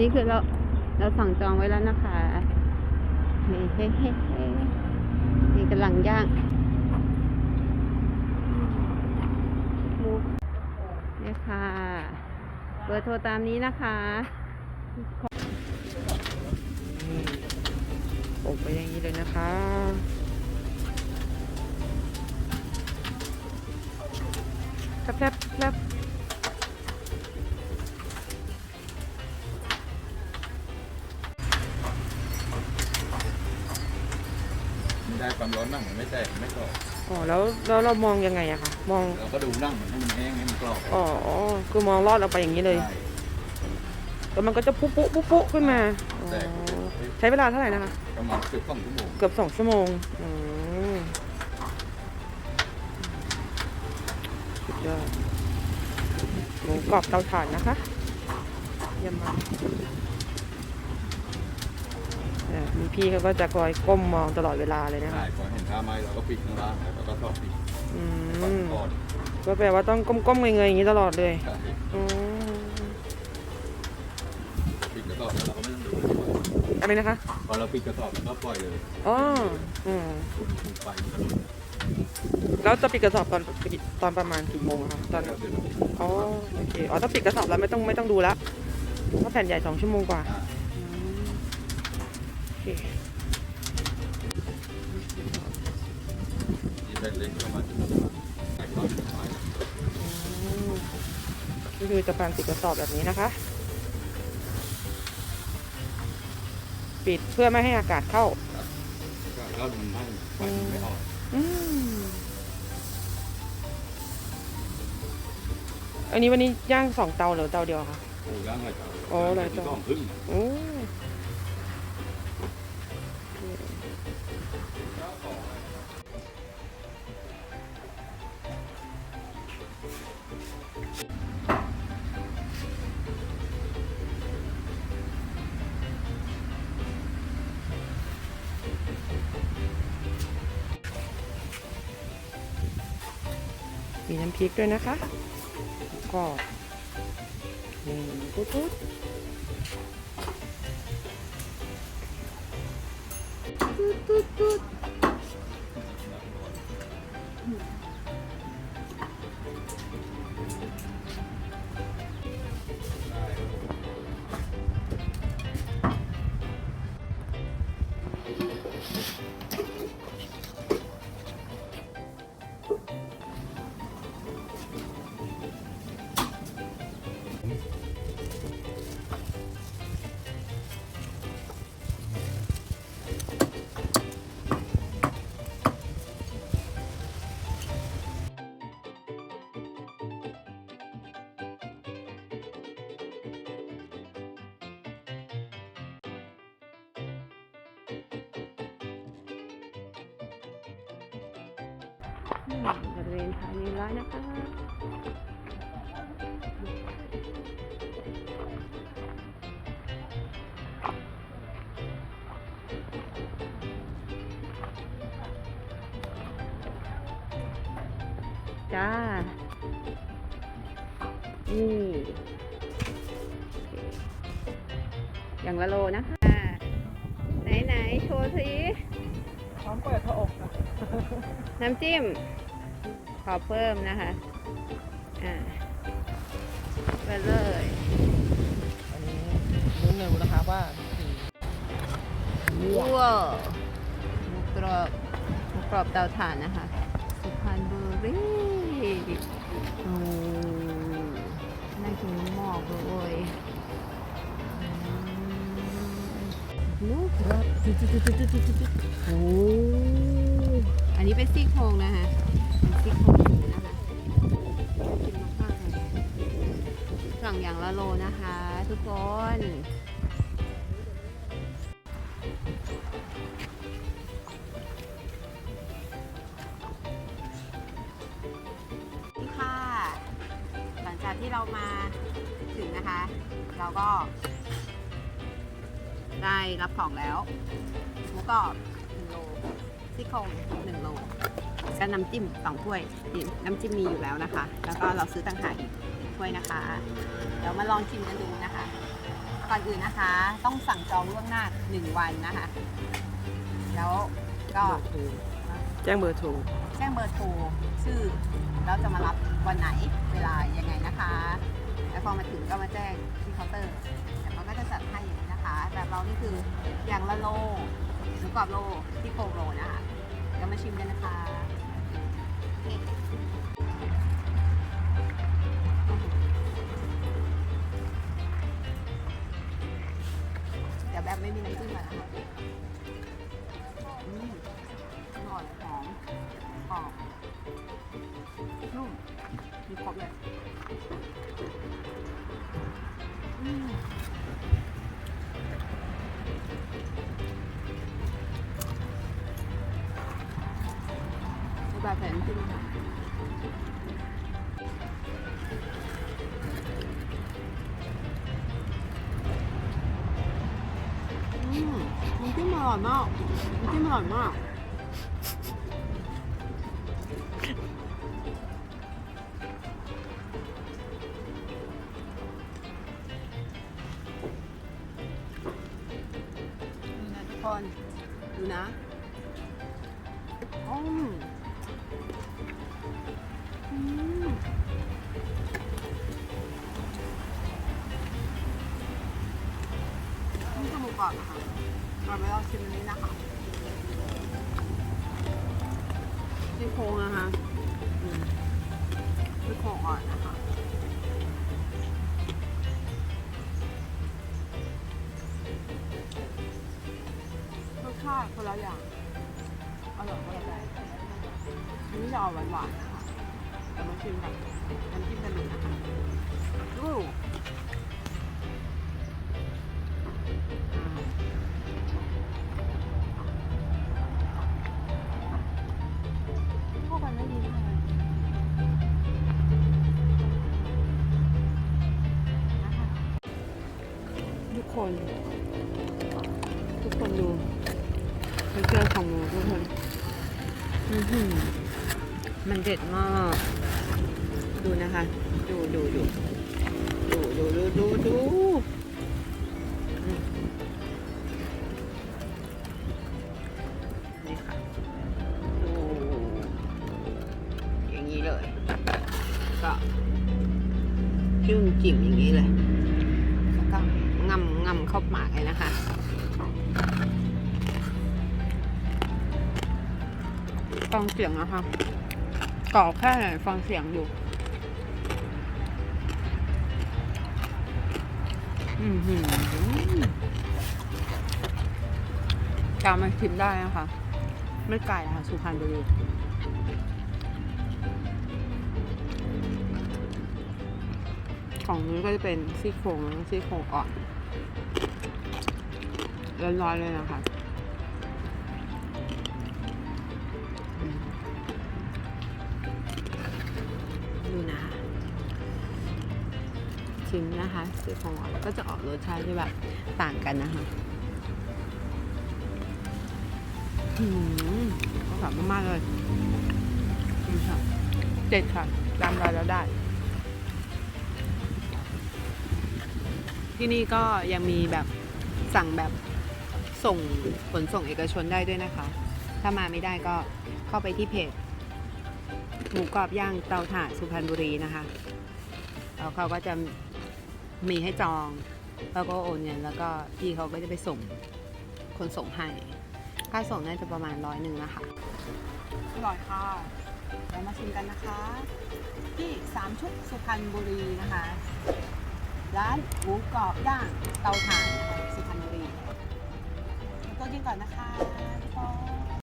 นี้คือเราเราสั่งจองไว้แล้วนะคะเฮ้เฮ้เฮ้เฮ้นี่กำลังย่างมูเนี่ยค่ะเบอร์โทรตามนี้นะคะอบไปอย่างนี้เลยนะคะแป๊บแแล้วแล้วเรามองยังไงอะคะมองเราก็ดูนั่งมันให้มันแห้งให้มันกรอบอ๋อคือมองลอดออกไปอย่างนี้เลยใช่แล้วมันก็จะปุ๊ปุ๊ปุ๊ปุ๊ขึ้นมาอ๋อแตกใช้เวลาเท่าไหร่นะคะ ประมาณเกือบสองชั่วโมงเกือบสองชั่วโมงอืมสุดยอดหมูกรอบเตาถ่านนะคะเยี่ยมมากเนี่ย มีพี่เขาก็จะคอยก้มมองตลอดเวลาเลยนะใช่คะพอเห็นท่าไม้เราก็ปิดข้างล่างแล้วก็ทอดปิดอืปัดมก่อนก็แปลว่าต้องก้มๆเงยๆอย่างนี้ตลอดเลยใช่อืมปิดกระสอบแล้วเราก็ไม่ต้องดูอะไรนะคะพอเราปิดกระสอบเราก็ปล่อยเลยอ๋ออืมคุณคุณไปมันก็ลดแล้วจะปิดกระสอบตอนตอนประมาณกี่โมงอะคะตอนแล้วเดี๋ยวอ๋อโอเคอ๋อถ้าปิดกระสอบแล้วไม่ต้องไม่ต้องดูละเพราะแผ่นใหญ่สองชั่วโมงกว่า อ่าอืมโอ เคก็คือจะการปิดกระสอบแบบนี้นะคะ ปิดเพื่อไม่ให้อากาศเข้าก็แล้วมันไม่ไม่ออกอันนี้วันนี้ย่างสองเตาหรือเตาเดียวคะโอ้ย่างหลายเตาโอ้หลายเตาสองครึ่งโอ้ มีน้ำพริกด้วยนะคะก็นี่ปุ๊บปุ๊บปุ๊บปุ๊บ บริเวณภายในร้านนะคะจ้า นี่อย่างละโลนะคะ ไหนไหนๆโชว์สิ พร้อมเปิดพระอกค่ะน้ำจิ้ม ขอเพิ่มนะคะ อ่าไปเลย อันนี้รู้เร็วนะคะว่าคือว้าวหมูกรอบหมูกรอบเตาถ่านนะคะ สุพรรณบุรีโอ้น่ากินหมอกเลย หมูกรอบโอ้อันนี้เป็นซี่โครงนะคะซี่โครงนะคะกินมากๆเลยสั่งอย่างละโลนะคะ ทุกคนค่ะ หลังจากที่เรามาถึงนะคะ เราก็ ได้รับของแล้วหมูกรอบ1โลซี่โครง1โลก็น้ำจิ้มสองถ้วยนี่น้ำจิ้มมีอยู่แล้วนะคะ แล้วก็เราซื้อต่างหากอีกถ้วยนะคะ เดี๋ยวมาลองชิมกันดูนะคะ ก่อนอื่นนะคะ ต้องสั่งจองล่วงหน้าหนึ่งวันนะคะ แล้วก็แจ้งเบอร์โทรแจ้งเบอร์โทรชื่อแล้วจะมารับวันไหนเวลายังไงนะคะ แล้วพอมาถึงก็มาแจ้งที่เคาน์เตอร์ แบบเรานี่คืออย่างละโลหรือกรอบโลที่โครงโลนะคะเดี๋ยวมาชิมกันนะคะเดี๋ยวแบบไม่มีน้ำจิ้มก่อนนะคะอืมอร่อยหอม ร่อยมากน้ำจิ้มอร่อยมากดูนะทุกคน ดูนะอืม ก่อนไปลองชิมอันนี้นะคะซี่โครงนะคะอืมซี่โครงอ่อนนะคะรสชาติคนละอย่างอร่อยคนละแบบอันนี้จะออกหวานๆนะคะเดี๋ยวมาชิมกับน้ำจิ้มกันดูนะคะดู คน ทุกคนดูเพื่อของหมูทุกคนอือหือมันเด็ดมาก ดูนะคะ ดูดูดูดูดูดูดู ฟังเสียงนะคะกรอบแค่ไหนฟังเสียงอยู่ อือหือจามาชิมได้นะคะ ไม่ไกลนะคะสุพรรณบุรีของนี้ก็จะเป็นซี่โครงซี่โครงอ่อนร้อนๆเลยนะคะ ดูนะคะชิมนะคะสีของหวานก็จะออกรสชาติที่แบบต่างกันนะคะหืมอร่อยมากๆเลยเจ็ดค่ะตามรายแล้วได้ ที่นี่ก็ยังมีแบบสั่งแบบส่งขนส่งเอกชนได้ด้วยนะคะ ถ้ามาไม่ได้ก็เข้าไปที่เพจ หมูกรอบย่างเตาถ่านสุพรรณบุรีนะคะแล้วเขาก็จะมีให้จอง แล้วก็โอนเงินแล้วก็พี่เขาก็จะไปส่งคนส่งให้ ค่าส่งน่าจะประมาณร้อยหนึ่งนะคะอร่อยค่ะเดี๋ยวมาชิมกันนะคะ ที่สามชุกสุพรรณบุรีนะคะ ร้านหมูกรอบย่างเตาถ่านนะคะสุพรรณบุรีแล้วกินก่อนนะคะ